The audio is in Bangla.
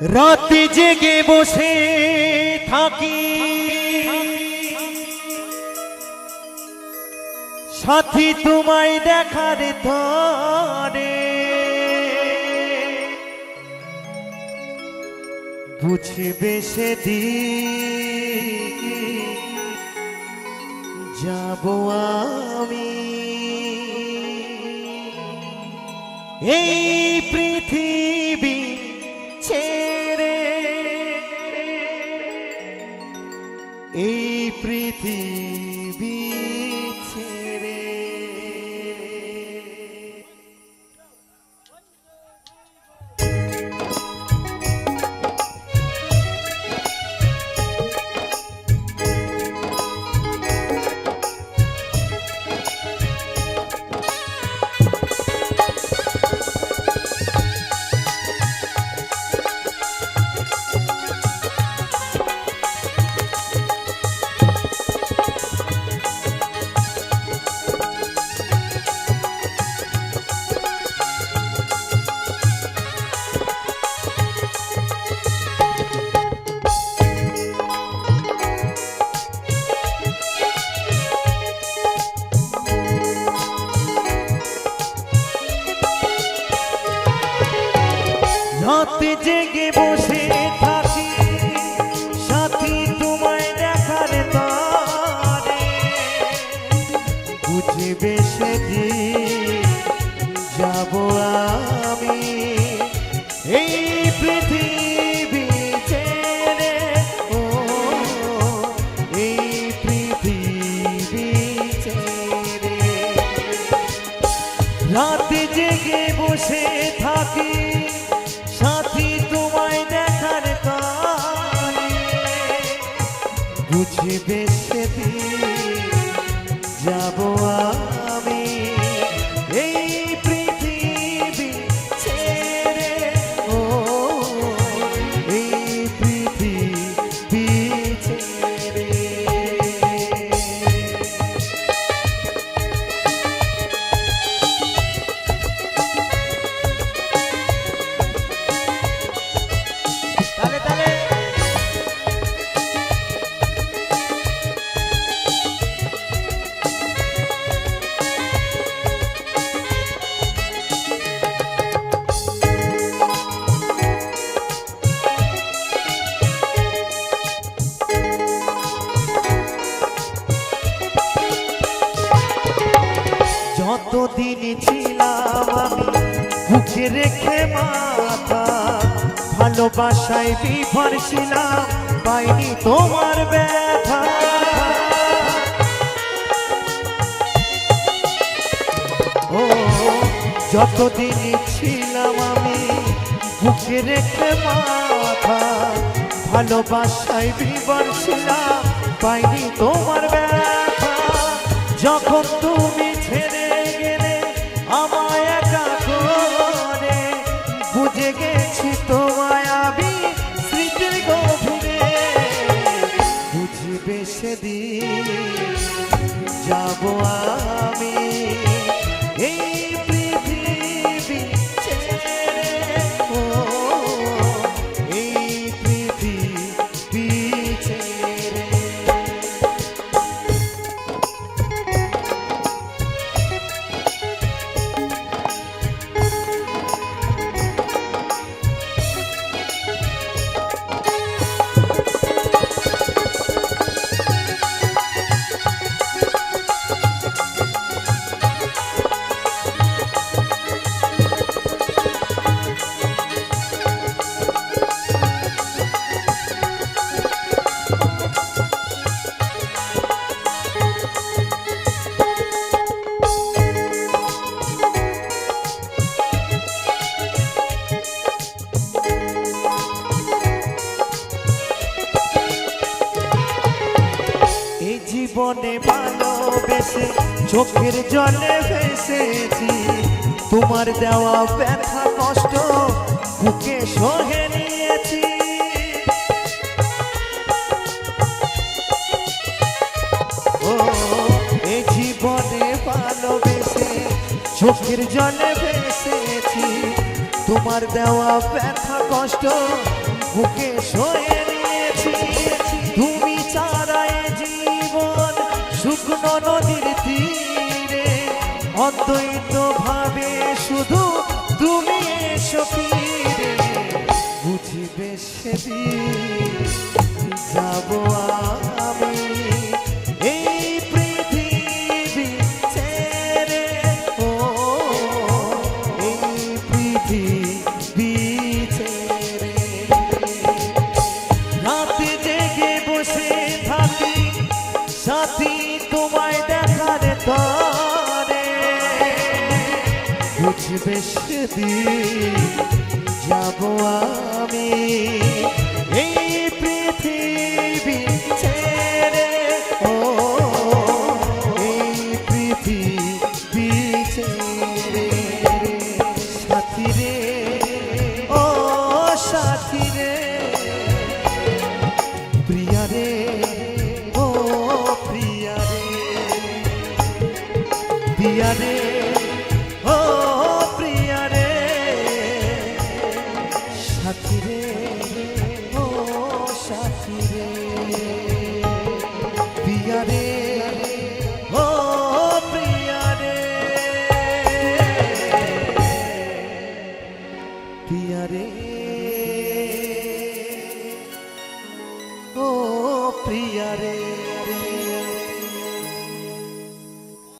রাতে জেগে বসে থাকি। সাথী তোমায় দেখার ধরে। বুঝবে সেদিন যাব আমি। এই রাতে জেগে বসে থাকি। সাথী তোমায় দেখার তারে। বুঝবে সেদিন যাব আমি এই পৃথিবী ছেড়ে। ও, এই পৃথিবী ছেড়ে। রাতে জেগে বসে থাকি। বুঝবে সেদিন যাব আমি যতদিন ছিলাম আমি বুকে রেখে মাথা ভালোবাসায় বিভর ছিলাম, পাইনি তোমার ব্যথা। ও, যতদিন ছিলাম আমি বুকে রেখে মাথা ভালোবাসায় বিভর ছিলাম, পাইনি তোমার সেদিন যাব আমি জীবনে ভালোবেসে চোখের জলে ভেসেছি। তোমার দেওয়া ব্যথা কষ্ট বুকে সহে নিয়েছি। চোখের জলে ভেসেছি। তোমার দেওয়া ব্যথা কষ্ট বুকে সয়ে অদ্বৈত ভাবে শুধু তুমি এসো ফিরে। বুঝিবে সেদিন যাব আমি এই পৃথিবী ছেড়ে। ও জেগে বসে থাকি, সাথী তোমায় দেখার তরে। বুঝবে সেদিন যাব আমি এই পৃথিবী ছেড়ে। ও, এই পৃথিবী ছেড়ে সাথী রে। ও, সাথী রে। প্রিয়া রে। ও, প্রিয়া রে। প্রিয়া রে। সাথী রে